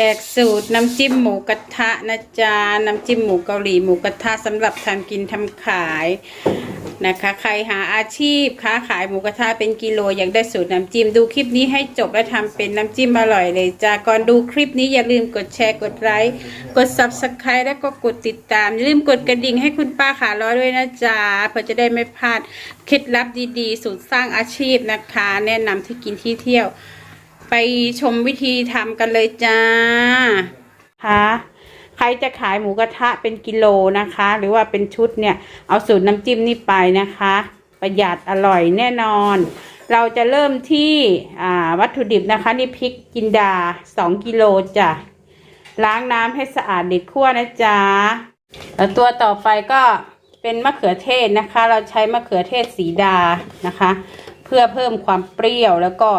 แจกสูตรน้ำจิ้มหมูกระทะนะจ๊ะน้ำจิ้มหมูเกาหลีหมูกระทะสำหรับทำกินทำขายนะคะ ใครหาอาชีพค้าขายหมูกระทะเป็นกิโลอยากได้สูตรน้ำจิ้มดูคลิปนี้ให้จบและทำเป็นน้ำจิ้มอร่อยเลยจ้าก่อนดูคลิปนี้อย่าลืมกดแชร์กดไลค์กด subscribe แล้วก็กดติดตาม อย่าลืมกดกระดิ่งให้คุณป้าขาล้อด้วยนะจ๊ะเพื่อจะได้ไม่พลาดเคล็ดลับดีๆ สูตรสร้างอาชีพนะคะ แนะนำที่กินที่เที่ยว ไปชมวิธีทำกันเลยจ้าค่ะใครจะขายหมูกระทะเป็นกิโลนะคะ หรือว่าเป็นชุดเนี่ย เอาสูตรน้ำจิ้มนี่ไปนะคะ ประหยัดอร่อยแน่นอน เราจะเริ่มที่วัตถุดิบนะคะ นี่พริกจินดา 2 กิโลจ้ะล้างน้ำให้สะอาดเด็ดขั้วนะจ๊ะแล้วตัวต่อไปก็เป็นมะเขือเทศนะคะ เราใช้มะเขือเทศสีดานะคะ เพื่อเพิ่มความเปรี้ยวแล้วก็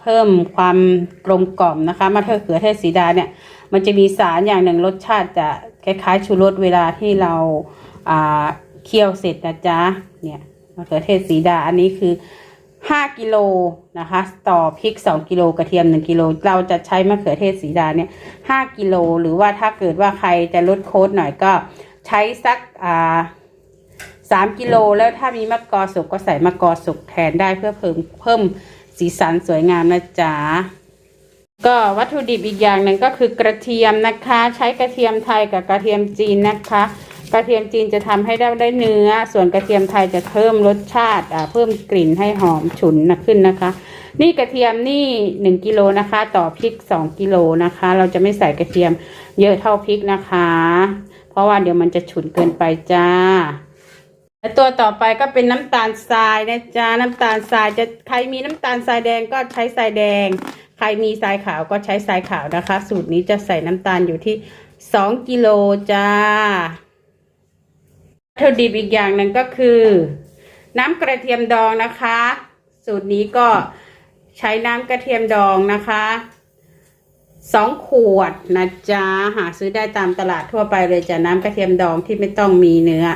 เพิ่มความกลมกล่อมนะคะมะเขือเทศสีดาเนี่ย มันจะมีสารอย่างหนึ่งรสชาติจะคล้ายๆชูรสเวลาที่เราเคี่ยวเสร็จนะจ๊ะเนี่ยมะเขือเทศสีดาอันนี้คือ 5 กิโลนะคะ ต่อพริก 2 กิโลกระเทียม 1 กิโลเราจะใช้มะเขือเทศสีดาเนี่ย5กิโลหรือว่าถ้าเกิดว่าใครจะลดโค้ดหน่อยก็ใช้สักอ่า3กิโลแล้วถ้ามีมะกอสุกก็ใส่มะกอสุกแทนได้เพื่อเพิ่มเพิ่ม สีสันสวยงามนะจ๊ะก็วัตถุดิบอีกอย่างหนึ่งก็คือกระเทียมนะคะ ใช้กระเทียมไทยกับกระเทียมจีนนะคะ กระเทียมจีนจะทำให้ได้ได้เนื้อ ส่วนกระเทียมไทยจะเพิ่มรสชาติอ่าเพิ่มกลิ่นให้หอมฉุนนะขึ้นนะคะ นี่กระเทียมนี่หนึ่งกิโลนะคะ ต่อพริกสองกิโลนะคะ เราจะไม่ใส่กระเทียมเยอะเท่าพริกนะคะ เพราะว่าเดี๋ยวมันจะฉุนเกินไปจ้า และตัวต่อไปก็เป็นน้ำตาลทรายนะจ๊ะน้ำตาลทรายจะใครมีน้ำตาลทรายแดงก็ใช้ทรายแดง ใครมีทรายขาวก็ใช้ทรายขาวนะคะ สูตรนี้จะใส่น้ำตาลอยู่ที่สองกิโลจ้าวัตถุดิบอีกอย่างหนึ่งก็คือ น้ำกระเทียมดองนะคะ สูตรนี้ก็ใช้น้ำกระเทียมดองนะคะสองขวดนะจ๊ะหาซื้อได้ตามตลาดทั่วไปเลยจ้ะน้ำกระเทียมดองที่ไม่ต้องมีเนื้อ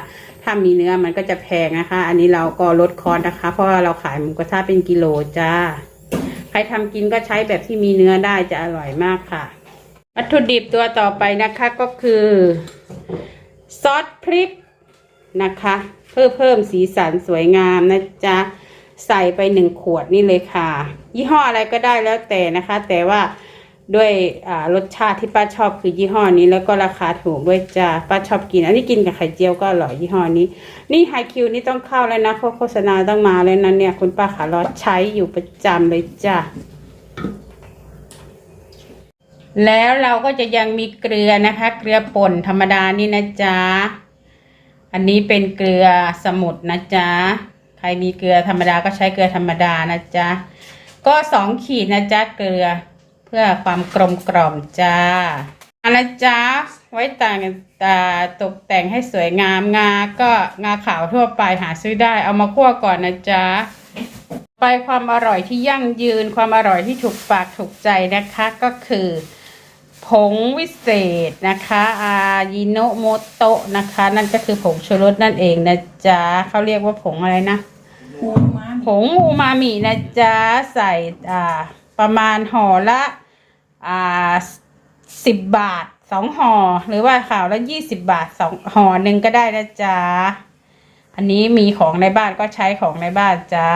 ถ้ามีเนื้อมันก็จะแพงนะคะ อันนี้เราก็ลดคอสนะคะ เพราะเราขายหมูกระทะเป็นกิโลจ้า ใครทำกินก็ใช้แบบที่มีเนื้อได้จะอร่อยมากค่ะ วัตถุดิบตัวต่อไปนะคะก็คือซอสพริกนะคะ เพื่อเพิ่มสีสันสวยงามนะจ๊ะใส่ไปหนึ่งขวดนี่เลยค่ะ ยี่ห้ออะไรก็ได้แล้วแต่นะคะ แต่ว่า ด้วยรสชาติที่ป้าชอบคือยี่ห้อนี้ แล้วก็ราคาถูกด้วยจ้าป้าชอบกิน อันนี้กินกับไข่เจียวก็อร่อยยี่ห้อนี้ นี่ไฮคิวนี่ต้องเข้าแล้วนะโฆษณาต้องมาแล้วนะเนี่ยคุณป้าขารอใช้อยู่ประจำเลยจ้าแล้วเราก็จะยังมีเกลือนะคะ เกลือป่นธรรมดานี่นะจ๊ะอันนี้เป็นเกลือสมุนนะจ๊ะใครมีเกลือธรรมดาก็ใช้เกลือธรรมดานะจ๊ะก็สองขีดนะจ๊ะเกลือ เพื่อความกลมกล่อมจ้าเอาละจ๊ะไว้ต่างตาตกแต่งให้สวยงามงา ก็งาขาวทั่วไปหาซื้อได้เอามาคั่วก่อนนะจ๊ะไปความอร่อยที่ยั่งยืนความอร่อยที่ถูกปากถูกใจนะคะก็คือ ผงวิเศษนะคะอายิโนโมโตะนะคะ นั่นก็คือผงชูรสนั่นเองนะจ๊ะเขาเรียกว่าผงอะไรนะปูม้าผงอูมามินะจ๊ะใส่อ่า ประมาณห่อละอ่าสิบบาทสองห่อหรือว่าข่าวละยี่สิบบาทสองห่อหนึ่งก็ได้นะจ๊ะ อันนี้มีของในบ้านก็ใช้ของในบ้านจ้า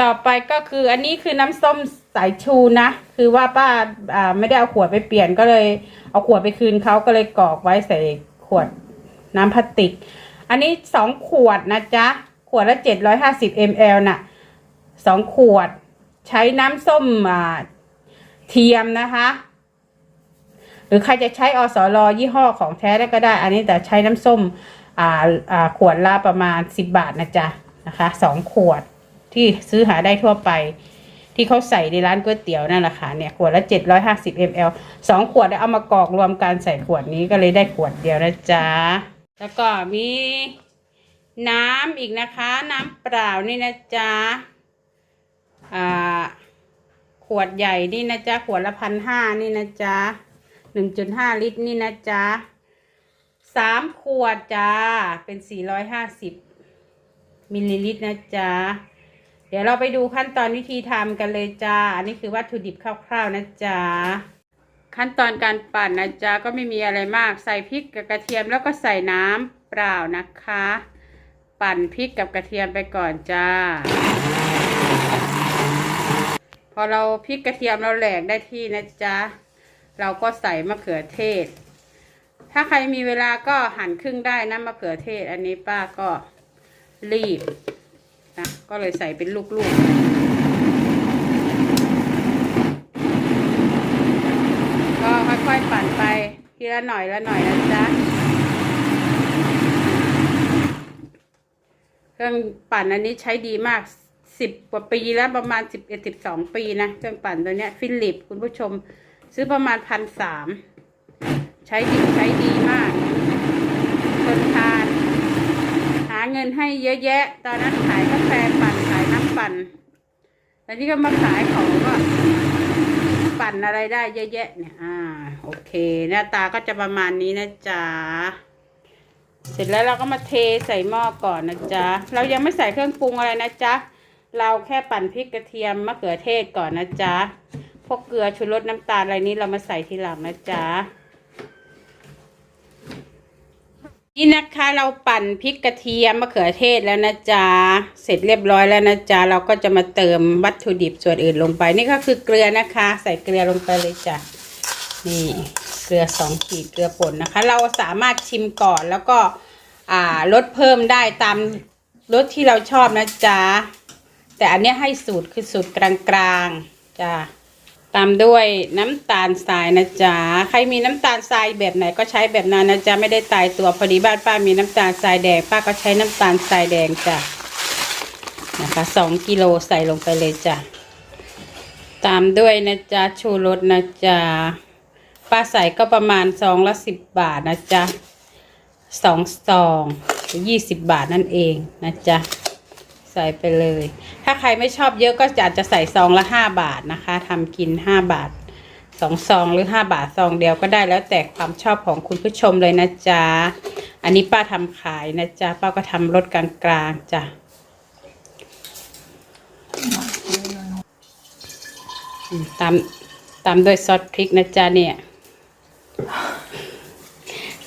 ต่อไปก็คืออันนี้คือน้ำส้มสายชูนะ คือว่าป้าอ่าไม่ได้เอาขวดไปเปลี่ยนก็เลย เอาขวดไปคืนเขาก็เลยกรอกไว้ใส่ขวดน้ำพลาสติก อันนี้สองขวดนะจ๊ะ ขวดละเจ็ดร้อยห้าสิบมลน่ะสองขวด ใช้น้ำส้มเทียมนะคะ หรือใครจะใช้อสรยี่ห้อของแท้ได้ก็ได้ อันนี้แต่ใช้น้ำส้มขวดละประมาณสิบบาทนะจ๊ะนะคะสองขวดที่ซื้อหาได้ทั่วไป ที่เขาใส่ในร้านก๋วยเตี๋ยวนั่นแหละค่ะเนี่ยขวดละเจ็ดร้อยห้าสิบมลสองขวดได้เอามากรอกรวมกันใส่ขวดนี้ก็เลยได้ขวดเดียวนะจ๊ะแล้วก็มีน้ำอีกนะคะ น้ำเปล่านี่นะจ๊ะ ขวดใหญ่นี่นะจ๊ะ ขวดละพันห้านี่นะจ๊ะหนึ่งจุดห้าลิตรนี่นะจ๊ะสามขวดจ้า เป็นสี่ร้อยห้าสิบมิลลิลิตรนะจ๊ะ เดี๋ยวเราไปดูขั้นตอนวิธีทำกันเลยจ้า อันนี้คือวัตถุดิบคร่าวๆนะจ๊ะ ขั้นตอนการปั่นนะจ๊ะ ก็ไม่มีอะไรมาก ใส่พริกกับกระเทียมแล้วก็ใส่น้ำเปล่านะคะ ปั่นพริกกับกระเทียมไปก่อนจ้า พอเราพริกกระเทียมเราแหลกได้ที่นะจ๊ะ เราก็ใส่มะเขือเทศ ถ้าใครมีเวลาก็หั่นครึ่งได้นะมะเขือเทศ อันนี้ป้าก็รีบนะก็เลยใส่เป็นลูกๆ ก็ค่อยๆปั่นไปทีละหน่อยละหน่อยนะจ๊ะเครื่องปั่นอันนี้ใช้ดีมาก สิบกว่าปีแล้วประมาณสิบเอ็ดสิบสองปีนะเครื่องปั่นตัวเนี้ยฟิลิปคุณผู้ชมซื้อประมาณพันสามใช้ดีใช้ดีมากทนทาน หาเงินให้เยอะแยะ ตอนนั้นขายกาแฟปั่นขายน้ำปั่นแต่นี่ก็มาขายของก็ปั่นอะไรได้เยอะแยะเนี่ยอ่าโอเค หน้าตาก็จะประมาณนี้นะจ๊ะเสร็จแล้วเราก็มาเทใส่หม้อก่อนนะจ๊ะ เรายังไม่ใส่เครื่องปรุงอะไรนะจ๊ะ เราแค่ปั่นพริกกระเทียมมะเขือเทศก่อนนะจ๊ะ พวกเกลือชูรสน้ำตาลอะไรนี้เรามาใส่ทีหลังนะจ๊ะ นี่นะคะเราปั่นพริกกระเทียมมะเขือเทศแล้วนะจ๊ะ เสร็จเรียบร้อยแล้วนะจ๊ะ เราก็จะมาเติมวัตถุดิบส่วนอื่นลงไป นี่ก็คือเกลือนะคะ ใส่เกลือลงไปเลยจ้ะ นี่เกลือสองขีดเกลือป่นนะคะ เราสามารถชิมก่อนแล้วก็อ่าลดเพิ่มได้ตามรสที่เราชอบนะจ๊ะ แต่อันนี้ให้สูตรคือสูตรกลางๆจ้ะตามด้วยน้ำตาลทรายนะจ๊ะใครมีน้ำตาลทรายแบบไหนก็ใช้แบบนั้นนะจ๊ะไม่ได้ตายตัวพอดีบ้านป้ามีน้ำตาลทรายแดงป้าก็ใช้น้ำตาลทรายแดงจ้ะนะคะสองกิโลใส่ลงไปเลยจ้ะตามด้วยนะจ๊ะชูรสนะจ๊ะป้าใส่ก็ประมาณซองละสิบบาทนะจ๊ะสองซองยี่สิบบาทนั่นเองนะจ๊ะ ใส่ไปเลย ถ้าใครไม่ชอบเยอะก็อาจจะใส่ซองละห้าบาทนะคะทำกินห้าบาทสองซองหรือห้าบาทซองเดียวก็ได้แล้วแต่ความชอบของคุณผู้ชมเลยนะจ๊ะ อันนี้ป้าทำขายนะจ๊ะ ป้าก็ทำรสกลางๆจ้ะตามตามด้วยซอสพริกนะจ๊ะเนี่ย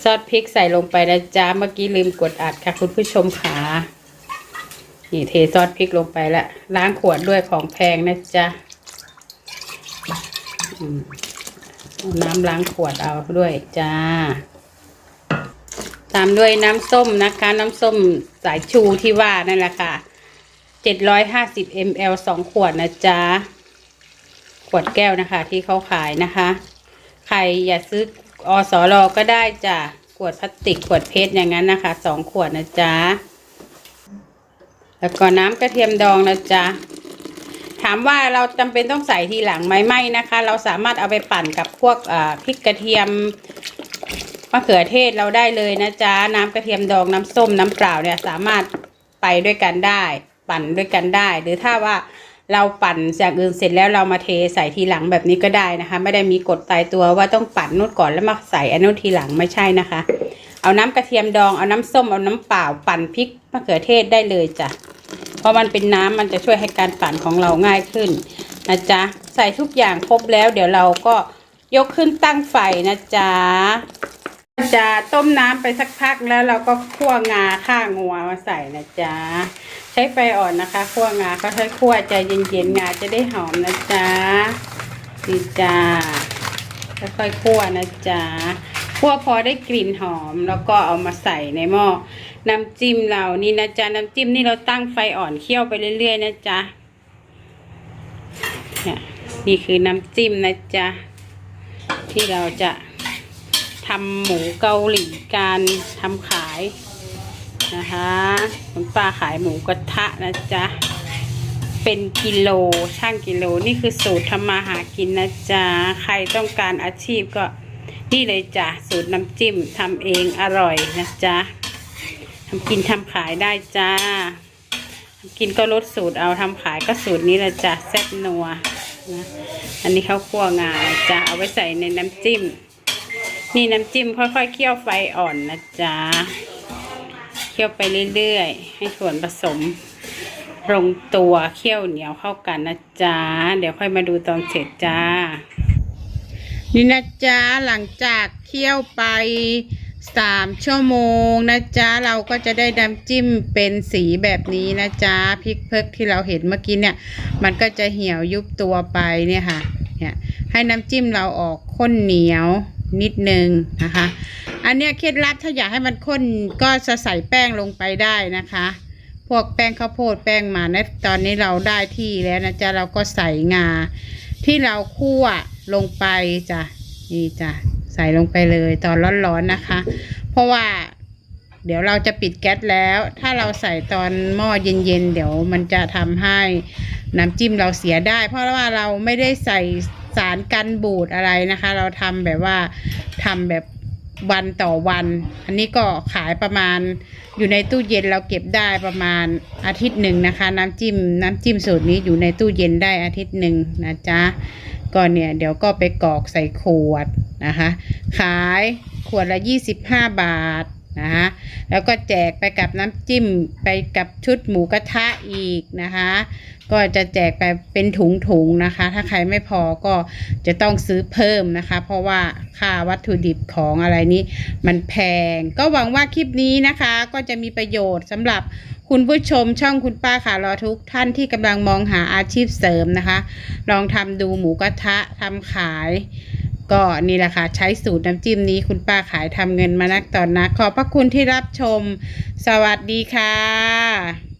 ซอสพริกใส่ลงไปนะจ๊ะ เมื่อกี้ลืมกดอัดค่ะคุณผู้ชมขา นี่เทซอสพริกลงไปละล้างขวดด้วยของแพงนะจ๊ะน้ำล้างขวดเอาด้วยจ้า ตามด้วยน้ำส้มนะคะ น้ำส้มสายชูที่ว่านั่นแหละค่ะเจ็ดร้อยห้าสิบมลสองขวดนะจ๊ะ ขวดแก้วนะคะ ที่เขาขายนะคะ ใครอยากซื้ออสอรอก็ได้จ้ะ ขวดพลาสติกขวดเพชรอย่างนั้นนะคะสองขวดนะจ๊ะ แล้วก็น้ำกระเทียมดองนะจ๊ะถามว่าเราจำเป็นต้องใส่ทีหลังไหมไม่นะคะ เราสามารถเอาไปปั่นกับพวกพริกกระเทียมมะเขือเทศเราได้เลยนะจ๊ะน้ำกระเทียมดองน้ำส้มน้ำเปล่าเนี่ยสามารถไปด้วยกันได้ ปั่นด้วยกันได้ หรือถ้าว่าเราปั่นจากอื่นเสร็จแล้วเรามาเทใส่ทีหลังแบบนี้ก็ได้นะคะ ไม่ได้มีกฎตายตัวว่าต้องปั่นนู่นก่อนแล้วมาใส่อันนู้นทีหลังไม่ใช่นะคะ เอาน้ำกระเทียมดอง เอาน้ำส้ม เอาน้ำเปล่าปั่นพริกมะเขือเทศได้เลยจ้ะ เพราะมันเป็นน้ำมันจะช่วยให้การปั่นของเราง่ายขึ้นนะจ๊ะ ใส่ทุกอย่างครบแล้วเดี๋ยวเราก็ยกขึ้นตั้งไฟนะจ๊ะจะต้มน้ำไปสักพักแล้วเราก็คั่วงาข้างัวมาใส่นะจ๊ะ ใช้ไฟอ่อนนะคะคั่วงาก็ใช้คั่วใจเย็นๆงาจะได้หอมนะจ๊ะดีจ้าค่อยๆคั่วนะจ๊ะ คั่วพอได้กลิ่นหอมแล้วก็เอามาใส่ในหม้อน้ำจิ้มเรานี่นะจ๊ะน้ำจิ้มนี่เราตั้งไฟอ่อนเคี่ยวไปเรื่อย ๆ นะจ๊ะนี่ยนี่คือน้ำจิ้มนะจ๊ะที่เราจะทำหมูเกาหลีการทำขายนะคะคุณป้าขายหมูกระทะนะจ๊ะเป็นกิโลช่างกิโลนี่คือสูตรทำมาหากินนะจ๊ะใครต้องการอาชีพก็ นี่เลยจ้ะสูตรน้ำจิ้มทำเองอร่อยนะจ๊ะทำกินทำขายได้จ้าทำกินก็ลดสูตรเอาทำขายก็สูตรนี้แหละจ้ะแซ่บนัวนะอันนี้ข้าวคั่วงาจ้ะเอาไว้ใส่ในน้ำจิ้ม นี่น้ำจิ้มค่อยๆเคี่ยวไฟอ่อนนะจ๊ะเคี่ยวไปเรื่อยๆ ให้ส่วนผสมลงตัวเคี่ยวเหนียวเข้ากันนะจ๊ะเดี๋ยวค่อยมาดูตอนเสร็จจ้า นี่นะจ๊ะหลังจากเคี่ยวไปสามชั่วโมงนะจ๊ะเราก็จะได้น้ำจิ้มเป็นสีแบบนี้นะจ๊ะพริกเพิกที่เราเห็นเมื่อกี้เนี่ย มันก็จะเหี่ยวยุบตัวไปเนี่ยค่ะเนี่ยให้น้ำจิ้มเราออกข้นเหนียวนิดนึงนะคะ อันเนี้ยเคล็ดลับถ้าอยากให้มันข้นก็จะใส่แป้งลงไปได้นะคะ พวกแป้งข้าวโพดแป้งหมานะตอนนี้เราได้ที่แล้วนะจ๊ะเราก็ใส่งาที่เราคั่ว ลงไปจ้ะนี่จ้ะใส่ลงไปเลยตอนร้อนๆนะคะ เพราะว่าเดี๋ยวเราจะปิดแก๊สแล้ว ถ้าเราใส่ตอนหม้อเย็นๆ เดี๋ยวมันจะทำให้น้ำจิ้มเราเสียได้ เพราะว่าเราไม่ได้ใส่สารกันบูดอะไรนะคะ เราทำแบบว่าทำแบบวันต่อวัน อันนี้ก็ขายประมาณอยู่ในตู้เย็นเราเก็บได้ประมาณอาทิตย์หนึ่งนะคะ น้ำจิ้มน้ำจิ้มสูตรนี้อยู่ในตู้เย็นได้อาทิตย์หนึ่งนะจ๊ะ ก็เนี่ยเดี๋ยวก็ไปกรอกใส่ขวดนะคะ ขายขวดละ 25 บาท นะคะแล้วก็แจกไปกับน้ำจิ้มไปกับชุดหมูกระทะอีกนะคะ ก็จะแจกไปเป็นถุงๆนะคะ ถ้าใครไม่พอก็จะต้องซื้อเพิ่มนะคะ เพราะว่าค่าวัตถุดิบของอะไรนี้มันแพง ก็หวังว่าคลิปนี้นะคะ ก็จะมีประโยชน์สำหรับคุณผู้ชมช่องคุณป้าค่ะรอทุกท่านที่กำลังมองหาอาชีพเสริมนะคะ ลองทำดูหมูกระทะทำขาย ก็นี่แหละค่ะใช้สูตรน้ำจิ้มนี้คุณป้าขายทำเงินมานักต่อนนักขอบพระคุณที่รับชม สวัสดีค่ะ